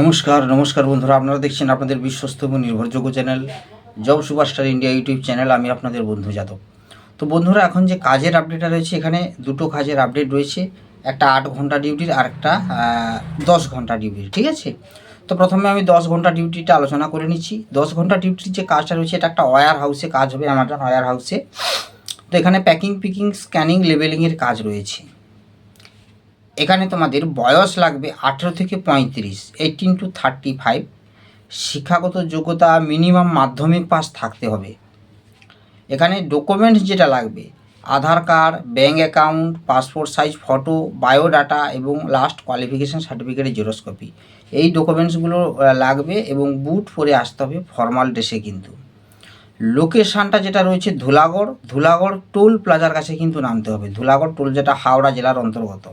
নমস্কার নমস্কার বন্ধুরা, আপনারা দেখছেন আপনাদের বিশ্বস্ত এবং নির্ভরযোগ্য channel job superstar India YouTube channel, আমি আপনাদের বন্ধু যাদব। তো বন্ধুরা, এখন যে কাজের আপডেটটা রয়েছে, এখানে দুটো কাজের আপডেট রয়েছে, একটা আট ঘণ্টা ডিউটির আর একটা দশ ঘণ্টা ডিউটির ঠিক আছে? তো প্রথমে আমি দশ ঘণ্টা ডিউটিটা আলোচনা করে নিচ্ছি। দশ ঘণ্টা ডিউটির যে কাজটা রয়েছে, এটা একটা ওয়ার হাউসে কাজ হবে আমাজন ওয়ার হাউসে তো এখানে প্যাকিং পিকিং স্ক্যানিং লেবেলিংয়ের কাজ রয়েছে। এখানে তোমাদের বয়স লাগবে আঠেরো থেকে পঁয়ত্রিশ এইটিন টু থার্টি ফাইভ শিক্ষাগত যোগ্যতা মিনিমাম মাধ্যমিক পাস থাকতে হবে। এখানে ডকুমেন্টস যেটা লাগবে, Aadhaar card bank account passport size photo biodata এবং লাস্ট কোয়ালিফিকেশান সার্টিফিকেটের জেরক্স কপি এই ডকুমেন্টসগুলো লাগবে এবং বুট পরে আসতে হবে ফর্মাল ড্রেসে কিন্তু। লোকেশানটা যেটা রয়েছে ধুলাগড় ধুলাগড় টোল প্লাজার কাছে কিন্তু নামতে হবে। ধুলাগড় টোল যেটা হাওড়া জেলার অন্তর্গত।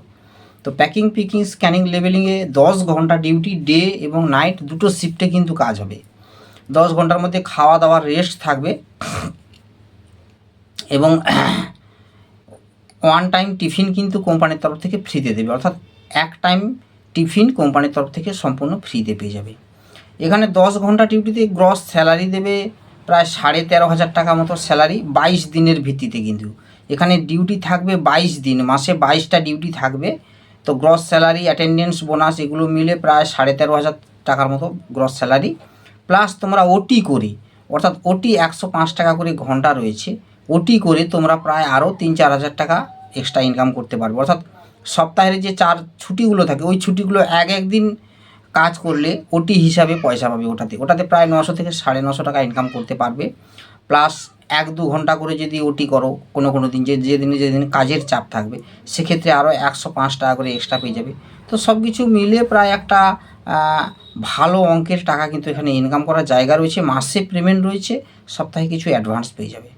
তো প্যাকিং পিকিং স্ক্যানিং লেভেলিংয়ে দশ ঘণ্টা ডিউটি ডে এবং নাইট দুটো শিফটে কিন্তু কাজ হবে। দশ ঘণ্টার মধ্যে খাওয়া দাওয়ার রেস্ট থাকবে। এবং ওয়ান টাইম টিফিন কিন্তু কোম্পানির তরফ থেকে ফ্রিতে দেবে। অর্থাৎ এক টাইম টিফিন কোম্পানির তরফ থেকে সম্পূর্ণ ফ্রিতে পেয়ে যাবে। এখানে দশ ঘণ্টা ডিউটিতে গ্রস স্যালারি দেবে প্রায় সাড়ে তেরো হাজার টাকা মতো স্যালারি বাইশ দিনের ভিত্তিতে কিন্তু। এখানে ডিউটি থাকবে বাইশ দিন, মাসে বাইশটা ডিউটি থাকবে। তো গ্রস স্যালারি অ্যাটেন্ডেন্স বোনাস এগুলো মিলে প্রায় সাড়ে তেরো হাজার টাকার মতো গ্রস স্যালারি প্লাস তোমরা ওটি করে, অর্থাৎ ওটি একশো পাঁচ টাকা করে ঘণ্টা রয়েছে ওটি করে তোমরা প্রায় আরও তিন চার হাজার টাকা এক্সট্রা ইনকাম করতে পারবে। অর্থাৎ সপ্তাহের যে চার ছুটিগুলো থাকে, ওই ছুটিগুলো এক একদিন কাজ করলে ওটি হিসাবে পয়সা পাবে ওটাতে। ওটাতে প্রায় নশো থেকে সাড়ে নশো টাকা ইনকাম করতে পারবে। প্লাস এক দু ঘণ্টা করে যদি ওটি করো কোনো কোনো দিন, যে যেদিনে যেদিন কাজের চাপ থাকবে, সেক্ষেত্রে আরও একশো পাঁচ টাকা করে এক্সট্রা পেয়ে যাবে। তো সব কিছু মিলে প্রায় একটা ভালো অঙ্কের টাকা কিন্তু এখানে ইনকাম করার জায়গা রয়েছে, মাসে পেমেন্ট রয়েছে, সপ্তাহে কিছু অ্যাডভান্স পেয়ে যাবে।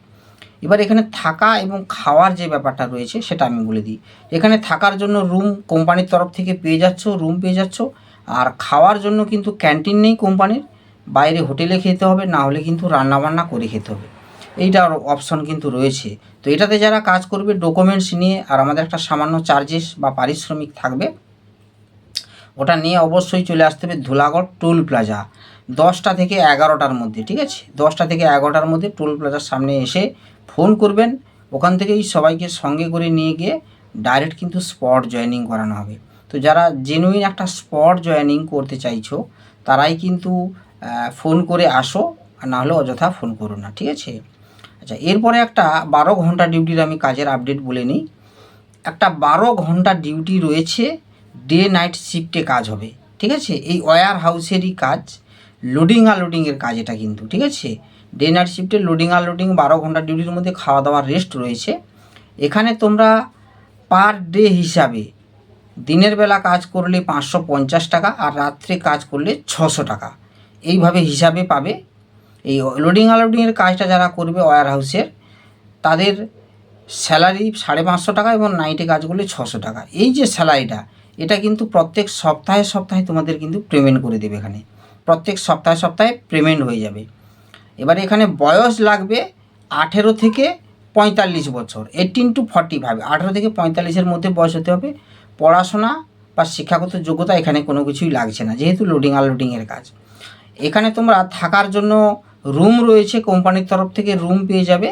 এবার এখানে থাকা এবং খাওয়ার যে ব্যাপারটা রয়েছে, সেটা আমি বলে দিই। এখানে থাকার জন্য রুম কোম্পানির তরফ থেকে পেয়ে যাচ্ছ রুম পেয়ে যাচ্ছ, আর খাওয়ার জন্য কিন্তু ক্যান্টিন নেই কোম্পানির বাইরে হোটেলে খেতে হবে, না হলে কিন্তু রান্নাবান্না করে খেতে হবে। এইটার অপশন কিন্তু রয়েছে। তো এটাতে যারা কাজ করবে ডকুমেন্টস নিয়ে আর আমাদের একটা সামান্য চার্জেস বা পারিশ্রমিক থাকবে, ওটা নিয়ে অবশ্যই চলে আসতে হবে ধুলাগড় টোল প্লাজা দশটা থেকে এগারোটার মধ্যে, ঠিক আছে? দশটা থেকে এগারোটার মধ্যে টোল প্লাজার সামনে এসে ফোন করবেন। ওখান থেকেই সবাইকে সঙ্গে করে নিয়ে গিয়ে ডাইরেক্ট কিন্তু স্পট জয়েনিং করানো হবে। তো যারা জেনুইন একটা স্পট জয়েনিং করতে চাইছো, তারাই কিন্তু ফোন করে আসো আর না হলে অযথা ফোন করো না, ঠিক আছে? আচ্ছা এরপরে একটা বারো ঘণ্টা ডিউটির আমি কাজের আপডেট বলে নিই। একটা বারো ঘণ্টা ডিউটি রয়েছে ডে নাইট শিফটে কাজ হবে, ঠিক আছে? এই ওয়্যার হাউসেরই কাজ লোডিং আর লোডিংয়ের কাজ এটা কিন্তু, ঠিক আছে? ডে নাইট শিফটে লোডিং আর লোডিং বারো ঘণ্টা ডিউটির মধ্যে খাওয়া দাওয়ার রেস্ট রয়েছে। এখানে তোমরা পার ডে হিসাবে দিনের বেলা কাজ করলে পাঁচশো পঞ্চাশ টাকা আর রাত্রে কাজ করলে ছশো টাকা। এইভাবে হিসাবে পাবে। এই লোডিং আনলোডিংয়ের কাজটা যারা করবে ওয়ার হাউসের তাদের স্যালারি সাড়ে পাঁচশো টাকা এবং নাইটে কাজ করলে ছশো টাকা। এই যে স্যালারিটা এটা কিন্তু প্রত্যেক সপ্তাহে সপ্তাহে তোমাদের কিন্তু পেমেন্ট করে দেবে এখানে। প্রত্যেক সপ্তাহে সপ্তাহে পেমেন্ট হয়ে যাবে। এবারে এখানে বয়স লাগবে আঠেরো থেকে পঁয়তাল্লিশ বছর এইটিন টু ফর্টি ফাইভ আঠেরো থেকে পঁয়তাল্লিশের মধ্যে বয়স হতে হবে। পড়াশোনা বা শিক্ষাগত যোগ্যতা এখানে কোনো কিছুই লাগছে না, যেহেতু লোডিং আনলোডিংয়ের কাজ। এখানে তোমরা থাকার জন্য রুম রয়েছে কোম্পানির তরফ থেকে, রুম পেয়ে যাবে।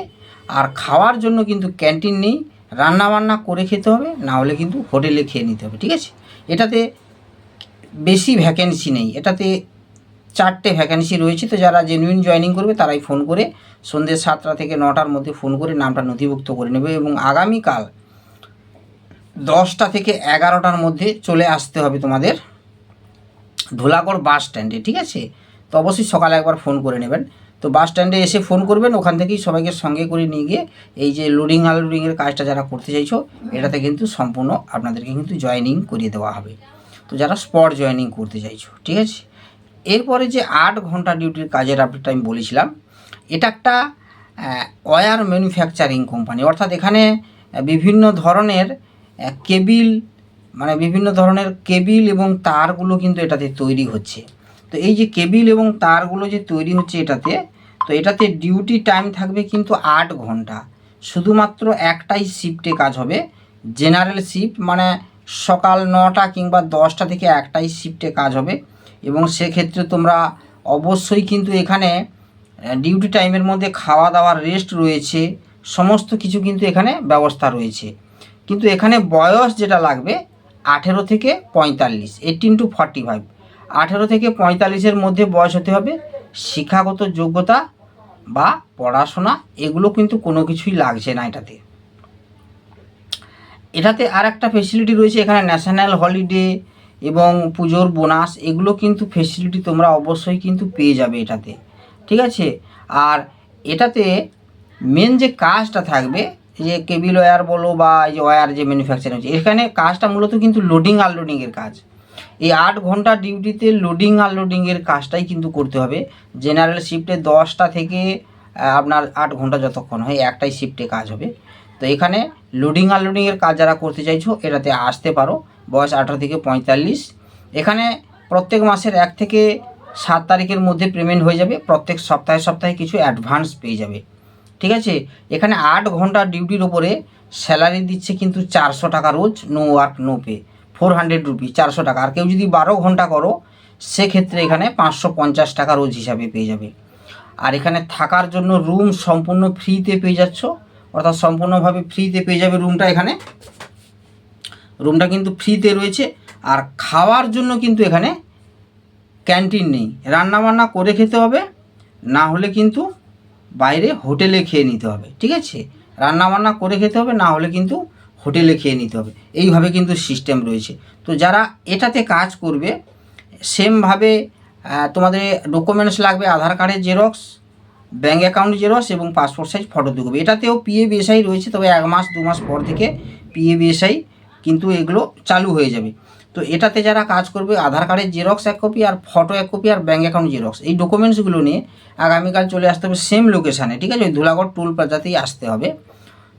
আর খাওয়ার জন্য কিন্তু ক্যান্টিন নেই। রান্না বান্না করে খেতে হবে, না হলে কিন্তু হোটেলে খেয়ে নিতে হবে, ঠিক আছে? এটাতে বেশি ভ্যাকেন্সি নেই। এটাতে চারটে ভ্যাকেন্সি রয়েছে। তো যারা জেনুইন জয়েনিং করবে, তারাই ফোন করে, সন্ধ্যে সাতটা থেকে নটার মধ্যে ফোন করে নামটা নথিভুক্ত করে নেবে এবং আগামীকাল দশটা থেকে এগারোটার মধ্যে চলে আসতে হবে তোমাদের ধোলাগড় বাস স্ট্যান্ডে, ঠিক আছে? তো অবশ্যই সকালে একবার ফোন করে নেবেন। তো বাস স্ট্যান্ডে এসে ফোন করবেন, ওখান থেকেই সবাইকে সঙ্গে করে নিয়ে গিয়ে এই যে লোডিং আনলোডিংয়ের কাজটা যারা করতে চাইছো, এটাতে কিন্তু সম্পূর্ণ আপনাদেরকে কিন্তু জয়েনিং করিয়ে দেওয়া হবে। তো যারা স্পট জয়েনিং করতে চাইছো, ঠিক আছে? এরপরে যে আট ঘণ্টা ডিউটির কাজের আপডেটটা আমি বলেছিলাম, এটা একটা ওয়ার ম্যানুফ্যাকচারিং কোম্পানি অর্থাৎ এখানে বিভিন্ন ধরনের কেবিল মানে বিভিন্ন ধরনের কেবিল এবং তারগুলো কিন্তু এটাতে তৈরি হচ্ছে। তো এই যে কেবিল এবং তারগুলো যে তৈরি হচ্ছে এটাতে, তো এটাতে ডিউটি টাইম থাকবে কিন্তু আট ঘণ্টা। শুধুমাত্র একটাই শিফটে কাজ হবে। জেনারেল শিফট মানে সকাল নটা কিংবা দশটা থেকে একটাই শিফটে কাজ হবে। এবং সেক্ষেত্রে তোমরা অবশ্যই কিন্তু এখানে ডিউটি টাইমের মধ্যে খাওয়া দাওয়ার রেস্ট রয়েছে। সমস্ত কিছু কিন্তু এখানে ব্যবস্থা রয়েছে। কিন্তু এখানে বয়স যেটা লাগবে, আঠেরো থেকে পঁয়তাল্লিশ এইটিন টু ফর্টি ফাইভ আঠেরো থেকে পঁয়তাল্লিশের মধ্যে বয়স হতে হবে। শিক্ষাগত যোগ্যতা বা পড়াশোনা, এগুলো কিন্তু কোনো কিছুই লাগছে না এটাতে। এটাতে আর একটা ফেসিলিটি রয়েছে, এখানে ন্যাশনাল হলিডে এবং পুজোর বোনাস এগুলো কিন্তু ফেসিলিটি তোমরা অবশ্যই কিন্তু পেয়ে যাবে এটাতে। ঠিক আছে? আর এটাতে মেন যে কাজটা থাকবে যে কেবিল ওয়্যার বলো বা এই যে ওয়্যার যে ম্যানুফ্যাকচারিং হচ্ছে, এখানে কাজটা মূলত কিন্তু লোডিং আনলোডিংয়ের কাজ। এই আট ঘণ্টা ডিউটিতে লোডিং আনলোডিংয়ের কাজটাই কিন্তু করতে হবে। জেনারেল শিফটে দশটা থেকে আপনার আট ঘণ্টা যতক্ষণ হয়, একটাই শিফটে কাজ হবে। তো এখানে লোডিং আনলোডিংয়ের কাজ যারা করতে চাইছো এটাতে আসতে পারো। বয়স আঠারো থেকে পঁয়তাল্লিশ। এখানে প্রত্যেক মাসের এক থেকে সাত তারিখের মধ্যে পেমেন্ট হয়ে যাবে। প্রত্যেক সপ্তাহে সপ্তাহে কিছু অ্যাডভান্স পেয়ে যাবে। ঠিক আছে? এখানে আট ঘণ্টা ডিউটির ওপরে স্যালারি দিচ্ছে কিন্তু চারশো টাকা রোজ no work no pay four hundred rupee চারশো টাকা। আর কেউ যদি বারো ঘণ্টা করো, সেক্ষেত্রে এখানে পাঁচশো পঞ্চাশ টাকা রোজ হিসাবে পেয়ে যাবে। আর এখানে থাকার জন্য রুম সম্পূর্ণ ফ্রিতে পেয়ে যাচ্ছ। অর্থাৎ সম্পূর্ণভাবে ফ্রিতে পেয়ে যাবে রুমটা এখানে। রুমটা কিন্তু ফ্রিতে রয়েছে। আর খাওয়ার জন্য কিন্তু এখানে ক্যান্টিন নেই। রান্নাবান্না করে খেতে হবে, না হলে কিন্তু বাইরে হোটেলে খেয়ে নিতে হবে। ঠিক আছে? রান্নাবান্না করে খেতে হবে, না হলে কিন্তু হোটেলে খেয়ে নিতে হবে। এইভাবে কিন্তু সিস্টেম রয়েছে। তো যারা এটাতে কাজ করবে সেমভাবে তোমাদের ডকুমেন্টস লাগবে, আধার কার্ডের জেরক্স ব্যাঙ্ক অ্যাকাউন্ট জেরক্স এবং পাসপোর্ট সাইজ ফটো দেবে এটাতেও পিএ বিএসআই রয়েছে, তবে এক মাস, দু মাস পর থেকে পিএ বিএসআই কিন্তু এগুলো চালু হয়ে যাবে। তো এটাতে যারা কাজ করবে, আধার কার্ডের জেরক্স এক কপি আর ফটো এক কপি আর ব্যাঙ্ক অ্যাকাউন্ট জেরক্স এই ডকুমেন্টসগুলো নিয়ে আগামীকাল চলে আসতে হবে সেম লোকেশানে ঠিক আছে? ওই ধুলাগড় টুল প্লাজাতেই আসতে হবে।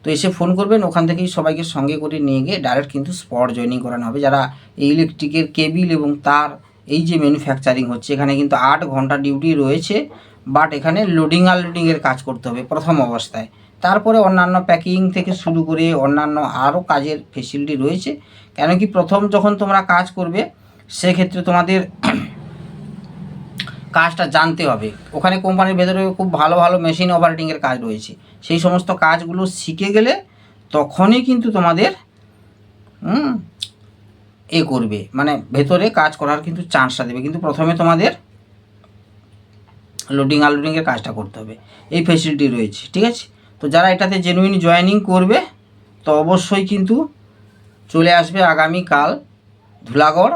তো এসে ফোন করবেন, ওখান থেকেই সবাইকে সঙ্গে করে নিয়ে গিয়ে ডাইরেক্ট কিন্তু স্পট জয়েনিং করানো হবে। যারা এই ইলেকট্রিকের কেবিল এবং তার এই যে ম্যানুফ্যাকচারিং হচ্ছে, এখানে কিন্তু আট ঘণ্টা ডিউটি রয়েছে বাট এখানে লোডিং আনলোডিংয়ের কাজ করতে হবে প্রথম অবস্থায়। তারপরে অন্যান্য প্যাকিং থেকে শুরু করে অন্যান্য আরও কাজের ফেসিলিটি রয়েছে। কেন কি প্রথম যখন তোমরা কাজ করবে, সেক্ষেত্রে তোমাদের কাজটা জানতে হবে। ওখানে কোম্পানির ভেতরে খুব ভালো ভালো মেশিন অপারেটিংয়ের কাজ রয়েছে। সেই সমস্ত কাজগুলো শিখে গেলে তখনই কিন্তু তোমাদের এ করবে। মানে ভেতরে কাজ করার কিন্তু চান্সটা দেবে। কিন্তু প্রথমে তোমাদের লোডিং আনলোডিংয়ের কাজটা করতে হবে। এই ফেসিলিটি রয়েছে, ঠিক আছে? তো যারা এটাতে জেনুইন জয়েনিং করবে, তো অবশ্যই কিন্তু চলে আসবে আগামীকাল ধুলাগড়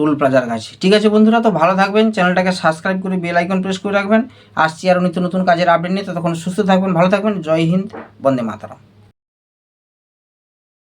টোল প্লাজার কাছে। ঠিক আছে বন্ধুরা, তো ভালো থাকবেন, চ্যানেলটাকে সাবস্ক্রাইব করে বেল আইকন প্রেস করে রাখবেন। আসছি আরও নিত্য নতুন কাজের আপডেট নিয়ে, ততক্ষণ সুস্থ থাকবেন, ভালো থাকবেন, জয় হিন্দ, বন্দে মাতারাম।